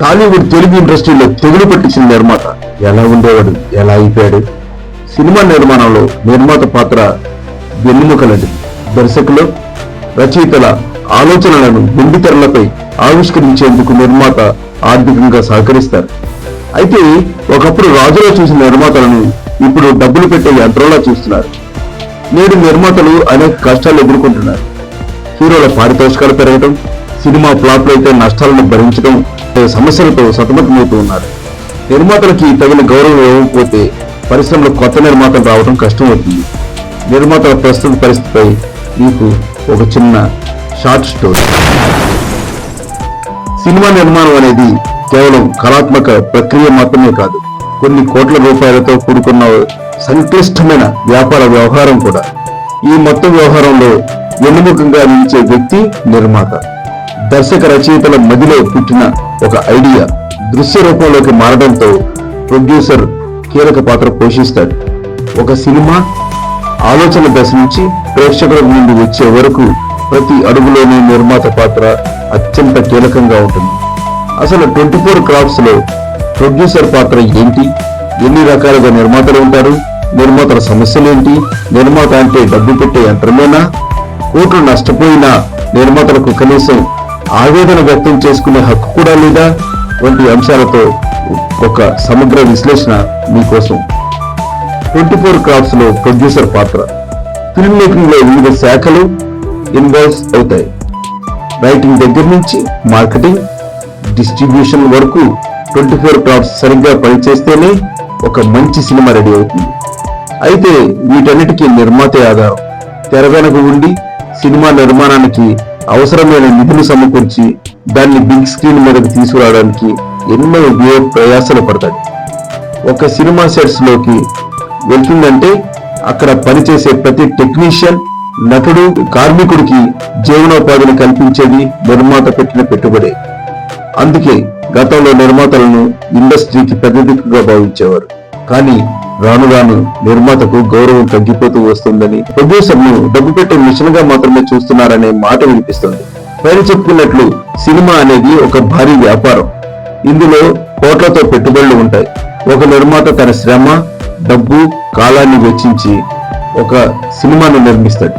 టాలీవుడ్ తెలుగు ఇండస్ట్రీలో తెగులు పెట్టించిన నిర్మాత. ఎలా ఉండేవాడు? ఎలా అయిపోయాడు? సినిమా నిర్మాణంలో నిర్మాత పాత్ర వెన్నుముకలది. దర్శకులు రచయితల ఆలోచనలను వెండి తెరలపై ఆవిష్కరించేందుకు నిర్మాత ఆర్థికంగా సహకరిస్తారు. అయితే ఒకప్పుడు రాజులో చూసిన నిర్మాతలను ఇప్పుడు డబ్బులు పెట్టే యంత్రంలా చూస్తున్నారు. నేడు నిర్మాతలు అనేక కష్టాలు ఎదుర్కొంటున్నారు. హీరోల పారితోషికాలు పెరగడం సినిమా ఫ్లాప్లు అయితే నష్టాలను భరించడం సమస్యలతో సతమతమవుతూ ఉన్నారు నిర్మాతలకి తగిన గౌరవం ఇవ్వకపోతే పరిశ్రమలో కొత్త నిర్మాతలు రావడం కష్టమవుతుంది. నిర్మాతల ప్రస్తుత పరిస్థితిపై మీకు ఒక చిన్న షార్ట్ స్టోరీ. సినిమా నిర్మాణం అనేది కేవలం కళాత్మక ప్రక్రియ మాత్రమే కాదు కొన్ని కోట్ల రూపాయలతో కూడుకున్న సంక్లిష్టమైన వ్యాపార వ్యవహారం కూడా. ఈ మొత్తం వ్యవహారంలో వెన్నుముఖంగా నిలిచే వ్యక్తి నిర్మాత. దర్శక రచయితల మదిలో పుట్టిన ఒక ఐడియా దృశ్య రూపంలోకి మారడంతో ప్రొడ్యూసర్ కీలక పాత్ర పోషిస్తాడు. ఒక సినిమా ఆలోచన దశ నుంచి ప్రేక్షకుల ముందు వచ్చే వరకు ప్రతి అడుగులోనూ నిర్మాత పాత్ర అత్యంత కీలకంగా ఉంటుంది. అసలు ట్వంటీ ఫోర్ క్రాఫ్ట్స్లో ప్రొడ్యూసర్ పాత్ర ఏంటి? ఎన్ని రకాలుగా నిర్మాతలు ఉంటారు? నిర్మాతల సమస్యలు ఏంటి? నిర్మాత అంటే డబ్బు పెట్టే యంత్రమేనా? కోట్లు నష్టపోయినా నిర్మాతలకు కనీసం ఆవేదన వ్యక్తం చేసుకునే హక్కు కూడా లేదా? వంటి అంశాలతో ఒక సమగ్ర విశ్లేషణ మీకోసం. ట్వంటీ ఫోర్ క్రాఫ్ట్స్లో ప్రొడ్యూసర్ పాత్ర. ఫిల్మ్ మేకింగ్లో వివిధ శాఖలు ఇన్వాల్వ్స్ అవుతాయి. రైటింగ్ దగ్గర నుంచి మార్కెటింగ్ డిస్ట్రిబ్యూషన్ వరకు ట్వంటీ ఫోర్ క్రాఫ్ట్స్ సరిగ్గా పనిచేస్తేనే ఒక మంచి సినిమా రెడీ అవుతుంది. అయితే వీటన్నిటికీ నిర్మాత ఆధారం. తెర వెనక ఉండి సినిమా నిర్మాణానికి అవసరమైన నిధులు సమకూర్చి దాన్ని బిగ్ స్క్రీన్ మీదకి తీసుకురావడానికి ఎన్నో వ్యయ ప్రయాసలు పడతాయి. ఒక సినిమా సెట్స్లోకి వెళ్తుందంటే అక్కడ పనిచేసే ప్రతి టెక్నీషియన్ నటుడు కార్మికుడికి జీవనోపాధిని కల్పించేది నిర్మాత పెట్టిన పెట్టుబడే. అందుకే గతంలో నిర్మాతలను ఇండస్ట్రీకి ప్రతిదిక్కుగా భావించేవారు. కానీ రాను రాను నిర్మాతకు గౌరవం తగ్గిపోతూ వస్తుందని ప్రొడ్యూసర్ను డబ్బు పెట్టే మిషన్గా మాత్రమే చూస్తున్నారనే మాట వినిపిస్తుంది. పైన చెప్పుకున్నట్లు సినిమా అనేది ఒక భారీ వ్యాపారం. ఇందులో కోట్లతో పెట్టుబడులు ఉంటాయి. ఒక నిర్మాత తన శ్రమ డబ్బు కాలాన్ని వెచ్చించి ఒక సినిమాను నిర్మిస్తాడు.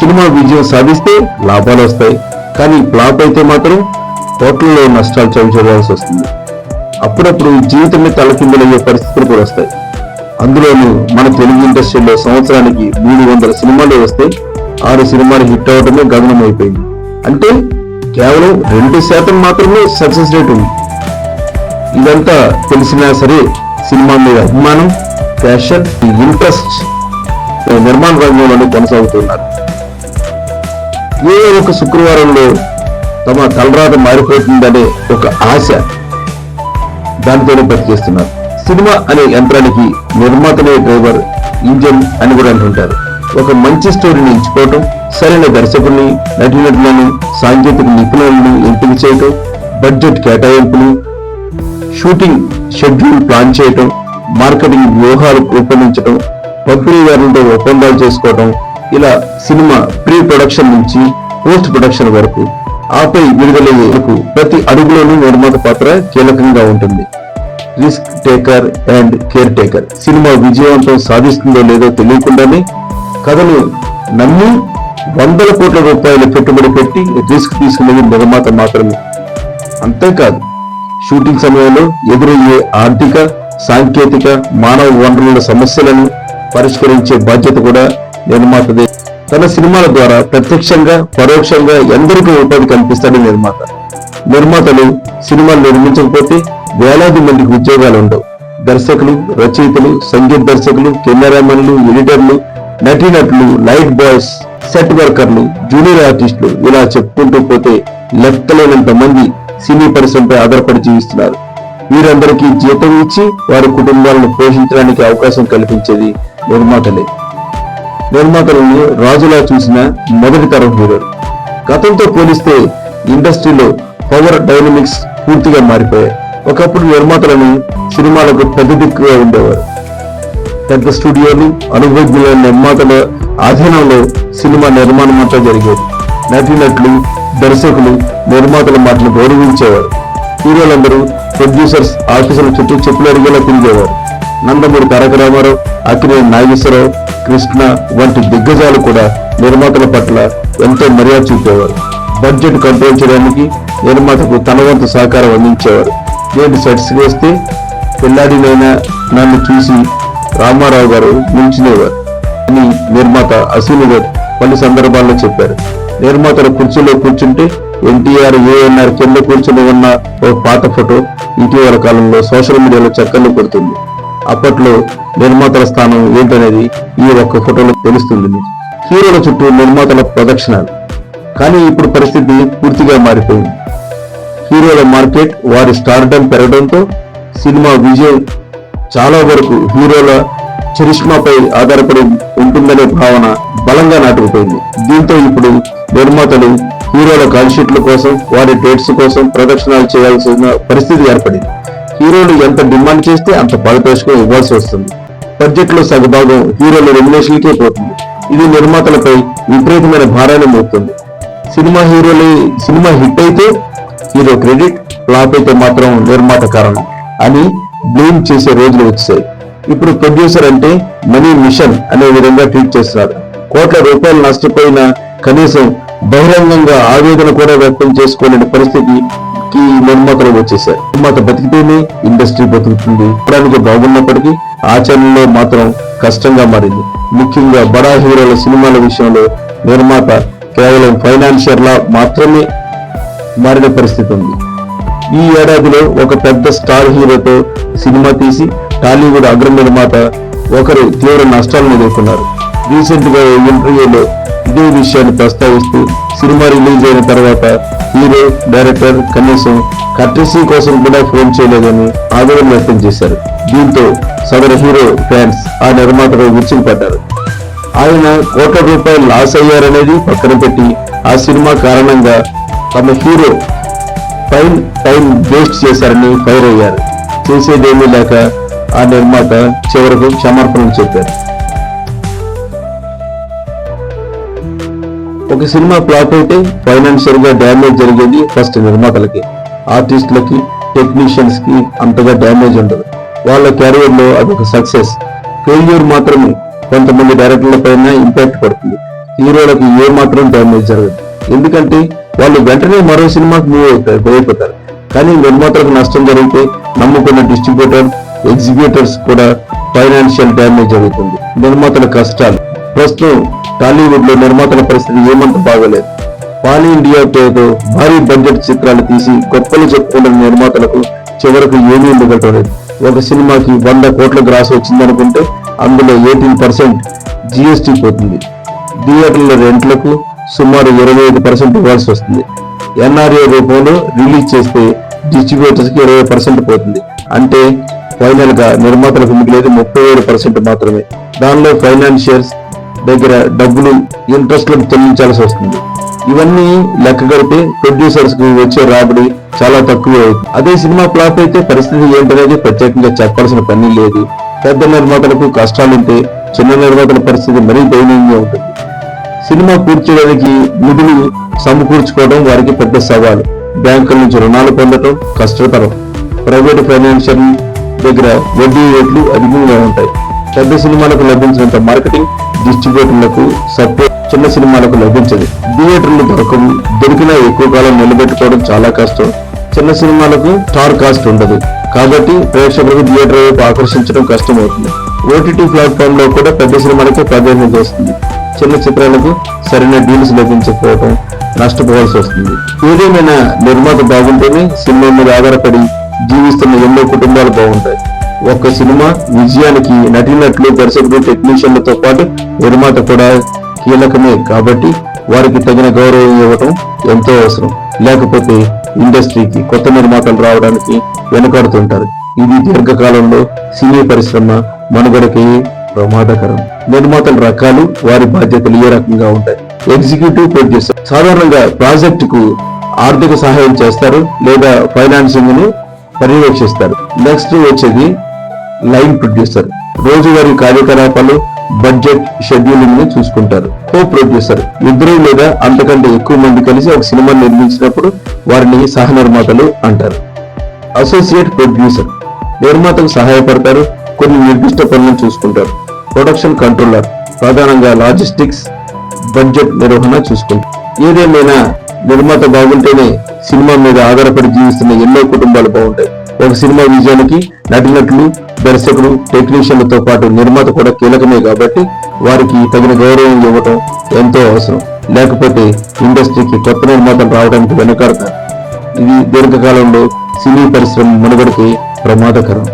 సినిమా విజయం సాధిస్తే లాభాలు వస్తాయి. కానీ ఫ్లాప్ అయితే మాత్రం కోట్లలో నష్టాలు చవిచూడాల్సి వస్తుంది. అప్పుడప్పుడు జీవితమే తలకిందులయ్యే పరిస్థితులు కూడా వస్తాయి. అందులోనూ మన తెలుగు ఇండస్ట్రీలో సంవత్సరానికి మూడు వందల సినిమాలు వస్తే ఆరు సినిమాలు హిట్ అవడమే గగనం అయిపోయింది అంటే కేవలం రెండు శాతం మాత్రమే సక్సెస్ రేట్ ఉంది. ఇదంతా తెలిసినా సరే సినిమా మీద అభిమానం ప్యాషన్ ఇంట్రెస్ట్ నిర్మాణ రంగంలోనే కొనసాగుతున్నారు. ఏ ఒక శుక్రవారంలో తమ తలరాత మారిపోతుందనే ఒక ఆశ దానితోనే పనిచేస్తున్నారు. సినిమా అనే యంత్రానికి నిర్మాతలే డ్రైవర్ ఇంజన్ అని కూడా అంటుంటారు. ఒక మంచి స్టోరీని ఎంచుకోవటం సరైన దర్శకుల్ని నటీనటులను సాంకేతిక నిపుణులను ఎంపిక చేయటం బడ్జెట్ కేటాయింపులు షూటింగ్ షెడ్యూల్ ప్లాన్ చేయటం మార్కెటింగ్ వ్యూహాలు రూపొందించడం పంపిణీదారులతో ఒప్పందాలు చేసుకోవటం ఇలా సినిమా ప్రీ ప్రొడక్షన్ నుంచి పోస్ట్ ప్రొడక్షన్ వరకు ఆపై విడుదలయ్యే వరకు ప్రతి అడుగులోనూ నిర్మాత పాత్ర కీలకంగా ఉంటుంది. Risk taker and care taker cinema విజయవంతం సాధిస్తుందో లేదో తెలియకుండానే కథను నమ్మి వందల కోట్ల రూపాయల పెట్టుబడి పెట్టి రిస్క్ తీసుకునేది నిర్మాత మాత్రమే. అంతేకాదు షూటింగ్ సమయంలో ఎదురయ్యే ఆర్థిక సాంకేతిక మానవ వనరుల సమస్యలను పరిష్కరించే బాధ్యత కూడా నిర్మాతదే. తన సినిమాల ద్వారా ప్రత్యక్షంగా పరోక్షంగా ఎందరికీ ఉపాధి కల్పిస్తాడు నిర్మాత. నిర్మాతలు సినిమాలు నిర్మించకపోతే వేలాది మందికి ఉద్యోగాలు ఉండవు. దర్శకులు రచయితలు సంగీత దర్శకులు కెమెరామెన్లు ఎడిటర్లు నటీనటులు లైట్ బాయ్స్ సెట్ వర్కర్లు జూనియర్ ఆర్టిస్టులు ఇలా చెప్పుకుంటూ పోతే లెక్కలేనంత మంది సినీ పరిశ్రమపై ఆధారపడి జీవిస్తున్నారు. వీరందరికీ జీతం ఇచ్చి వారి కుటుంబాలను పోషించడానికి అవకాశం కల్పించేది నిర్మాతలే. నిర్మాతలను రాజులా చూసిన మొదటి తరం హీరోలు గతంతో పోలిస్తే ఇండస్ట్రీలో పవర్ డైనమిక్స్ పూర్తిగా మారిపోయాయి. ఒకప్పుడు నిర్మాతలను సినిమాలకు పెద్ద దిక్కుగా ఉండేవారు. పెద్ద స్టూడియోలు అనుభవజ్ఞులైన నిర్మాతల ఆధీనంలో సినిమా నిర్మాణం అంతా జరిగేది. నటీనటులు దర్శకులు నిర్మాతల మాటలు గౌరవించేవారు. హీరోలందరూ ప్రొడ్యూసర్స్ ఆఫీసుల చుట్టూ చెప్పులు అడిగేలా తిరిగేవారు. నందమూరి తారక రామారావు అక్కినేని నాగేశ్వరరావు కృష్ణ వంటి దిగ్గజాలు కూడా నిర్మాతల పట్ల ఎంతో మర్యాద చూపేవారు. బడ్జెట్ కంట్రోల్ చేయడానికి నిర్మాతకు తన వంతు సహకారం అందించేవారు. నేను సెట్స్ వేస్తే పిల్లాడినైనా నన్ను చూసి రామారావు గారు నిలిచినేవారు. అని నిర్మాత అశ్విని గారు పలు సందర్భాల్లో చెప్పారు. నిర్మాతల కుర్చీలో కూర్చుంటే ఎన్టీఆర్ ఏఎన్ఆర్ కింద కూర్చుని ఉన్న ఓ పాత ఫోటో ఇటీవల కాలంలో సోషల్ మీడియాలో చక్కర్లు కొడుతుంది. అప్పట్లో నిర్మాతల స్థానం ఏంటనేది ఈ ఒక్క ఫోటోలో తెలుస్తుంది హీరోల చుట్టూ నిర్మాతల ప్రదక్షిణాలు. కానీ ఇప్పుడు పరిస్థితి పూర్తిగా మారిపోయింది. హీరోల మార్కెట్ వారి స్టార్డమ్ పెరగడంతో సినిమా విజయం చాలా వరకు హీరోల చరిష్మాపై ఆధారపడి ఉంటుందనే భావన బలంగా నాటుకుపోయింది. దీంతో ఇప్పుడు నిర్మాతలు హీరోల కాన్షీట్ల కోసం వారి డేట్స్ కోసం ప్రదక్షిణాలు చేయాల్సిన పరిస్థితి ఏర్పడింది. హీరోలు ఎంత డిమాండ్ చేస్తే అంత పారితోషికం ఇవ్వాల్సి వస్తుంది. బడ్జెట్లో సగభాగం హీరోల రెమ్యునేషన్కే పోతుంది. ఇది నిర్మాతలపై విపరీతమైన భారాన్ని మోపుతుంది. సినిమా హీరోలు సినిమా హిట్ అయితే హీరో క్రెడిట్ ఫ్లాప్ అయితే మాత్రం నిర్మాత కారణం అని బ్లేమ్ చేసే రోజులు వచ్చాయి. ఇప్పుడు ప్రొడ్యూసర్ అంటే మనీ మిషన్ అనే విధంగా ట్రీట్ చేస్తున్నారు. కోట్ల రూపాయలు నష్టపోయిన కనీసం బహిరంగంగా ఆవేదన కూడా వ్యక్తం చేసుకోలేని పరిస్థితికి నిర్మాతలు వచ్చేసారు నిర్మాత బతికితేనే ఇండస్ట్రీ బతుకుతుంది. ఇప్పటికి బాగున్నప్పటికీ ఆచరణలో మాత్రం కష్టంగా మారింది. ముఖ్యంగా బడా హీరోల సినిమాల విషయంలో నిర్మాత కేవలం ఫైనాన్షియర్ లా మాత్రమే మారిన పరిస్థితి ఉంది. ఈ ఏడాదిలో ఒక పెద్ద స్టార్ హీరోతో సినిమా తీసి టాలీవుడ్ అగ్ర నిర్మాత ఒకరు తీవ్ర నష్టాలను ఎదుర్కొన్నారు. రీసెంట్గా ఇంటర్వ్యూలో ఇదే విషయాన్ని ప్రస్తావిస్తూ సినిమా రిలీజ్ అయిన తర్వాత హీరో డైరెక్టర్ కనీసం కర్టసీ కోసం కూడా ఫోన్ చేయలేదని ఆవేదన వ్యక్తం చేశారు. దీంతో సదరు హీరో ఫ్యాన్స్ ఆ నిర్మాతపై పడ్డారు ఆయన కోట్ల రూపాయలు లాస్ అయ్యారనేది పక్కన పెట్టి ఆ సినిమా కారణంగా తమ హీరో ఫైన్ టైం వేస్ట్ చేశారని ఫైర్ అయ్యారు. చేసేదేమీ లేక ఆ నిర్మాత చివరకు క్షమార్పణలు చెప్పారు. ఒక సినిమా ఫ్లాప్ అయితే ఫైనాన్షియల్గా డ్యామేజ్ జరిగేది ఫస్ట్ నిర్మాతలకి ఆర్టిస్టులకి టెక్నీషియన్స్కి అంతగా డ్యామేజ్ ఉండదు. వాళ్ళ కెరీర్లో అదొక సక్సెస్. ఫెయిల్యూర్ మాత్రమే. కొంతమంది డైరెక్టర్ల పైన ఇంపాక్ట్ పడుతుంది. హీరోలకు ఏ మాత్రం డ్యామేజ్ జరగదు. ఎందుకంటే వాళ్ళు వెంటనే మరో సినిమాకి మూవ్ అవుతారు అయిపోతారు కానీ నిర్మాతలకు నష్టం జరిగితే నమ్ముకున్న డిస్ట్రిబ్యూటర్ ఎగ్జిక్యూటర్స్ కూడా ఫైనాన్షియల్ డ్యామేజ్ జరుగుతుంది. నిర్మాతల కష్టాలు. ప్రస్తుతం టాలీవుడ్లో నిర్మాతల పరిస్థితి ఏమంత బాగలేదు. పాన్ ఇండియా పేరుతో భారీ బడ్జెట్ చిత్రాలు తీసి గొప్పలు చెప్పుకున్న నిర్మాతలకు చివరకు ఏమీ మిగలటం లేదు ఒక సినిమాకి వంద కోట్ల గ్రాస్ వచ్చిందనుకుంటే అందులో ఎయిటీన్ పర్సెంట్ జిఎస్టీ పోతుంది. థియేటర్ల రెంట్లకు సుమారు ఇరవై ఐదు పర్సెంట్ ఇవ్వాల్సి వస్తుంది. ఎన్ఆర్ఏ రూపంలో రిలీజ్ చేస్తే డిస్ట్రిబ్యూటర్స్కి ఇరవై పర్సెంట్ పోతుంది. అంటే ఫైనల్గా నిర్మాతలకు మిగిలేదు ముప్పై ఏడు పర్సెంట్ మాత్రమే. దానిలో ఫైనాన్షియర్స్ దగ్గర డబ్బులు ఇంట్రెస్ట్లకు చెల్లించాల్సి వస్తుంది. ఇవన్నీ లెక్క కడితే ప్రొడ్యూసర్స్కు వచ్చే రాబడి చాలా తక్కువ అవుతుంది. అదే సినిమా ఫ్లాప్ అయితే పరిస్థితి ఏంటనేది ప్రత్యేకంగా చెప్పాల్సిన పని లేదు. పెద్ద నిర్మాతలకు కష్టాలుంటే చిన్న నిర్మాతల పరిస్థితి మరీ దయనీయంగా ఉంటుంది. సినిమా పూర్చడానికి నిధులు సమకూర్చుకోవడం వారికి పెద్ద సవాలు. బ్యాంకుల నుంచి రుణాలు పొందడం కష్టతరం. ప్రైవేట్ ఫైనాన్షియల్ దగ్గర వడ్డీ రేట్లు అధికంగా ఉంటాయి. పెద్ద సినిమాలకు లభించినంత మార్కెటింగ్ డిస్ట్రిబ్యూటర్లకు సపోర్ట్ చిన్న సినిమాలకు లభించదు. థియేటర్లు దొరకవు. దొరికినా ఎక్కువ కాలం నిలబెట్టుకోవడం చాలా కష్టం. చిన్న సినిమాలకు స్టార్ కాస్ట్ ఉండదు. కాబట్టి ప్రేక్షకులకు థియేటర్ వైపు ఆకర్షించడం కష్టమవుతుంది. ఓటీటీ ప్లాట్ఫామ్లో కూడా పెద్ద సినిమాలకే ప్రాధాన్యత వస్తుంది. చిన్న చిత్రాలకు సరైన డీల్స్ లభించకపోవడం నష్టపోవాల్సి వస్తుంది. ఏదేమైనా నిర్మాత బాగుంటేనే సినిమా మీద ఆధారపడి జీవిస్తున్న ఎన్నో కుటుంబాలు బాగుంటాయి. ఒక్క సినిమా విజయానికి నటినట్లు దర్శకుడు టెక్నీషియన్లతో పాటు నిర్మాత కూడా కీలకమే కాబట్టి వారికి తగిన గౌరవం ఇవ్వటం ఎంతో అవసరం. లేకపోతే ఇండస్ట్రీకి కొత్త నిర్మాతలు రావడానికి వెనుకాడుతుంటారు. ఇది దీర్ఘకాలంలో సినీ పరిశ్రమ మనుగడకి ప్రమాదకరం. నిర్మాతల రకాలు వారి బాధ్యతలు ఏ రకంగా ఉంటాయి? ఎగ్జిక్యూటివ్ ప్రొడ్యూసర్ సాధారణంగా ప్రాజెక్ట్కు ఆర్థిక సహాయం చేస్తారు లేదా ఫైనాన్సింగ్ను పర్యవేక్షిస్తారు. నెక్స్ట్ వచ్చేది లైన్ ప్రొడ్యూసర్ రోజువారీ కార్యకలాపాలు బడ్జెట్ షెడ్యూలింగ్ని చూసుకుంటారు. కో ప్రొడ్యూసర్ ఇద్దరు లేదా అంతకంటే ఎక్కువ మంది కలిసి ఒక సినిమా నిర్మించినప్పుడు వారిని సహ నిర్మాతలు అంటారు. అసోసియేట్ ప్రొడ్యూసర్ నిర్మాతకు సహాయపడతారు. కొన్ని నిర్దిష్ట పనులను చూసుకుంటారు. ప్రొడక్షన్ కంట్రోలర్ ప్రధానంగా లాజిస్టిక్స్ బడ్జెట్ నిర్వహణ చూసుకుంటారు. ఏదేమైనా నిర్మాత బాగుంటేనే సినిమా మీద ఆధారపడి జీవిస్తున్న ఎన్నో కుటుంబాలు బాగుంటాయి. ఒక సినిమా విజయానికి నటినట్లు దర్శకుడు టెక్నీషియన్లతో పాటు నిర్మాత కూడా కీలకమే కాబట్టి వారికి తగిన గౌరవం ఇవ్వటం ఎంతో అవసరం. లేకపోతే ఇండస్ట్రీకి కొత్త నిర్మాతలు రావడానికి వెనకాడతారు. ఇది దీర్ఘకాలంలో సినీ పరిశ్రమ మనుగడకి ప్రమాదకరం.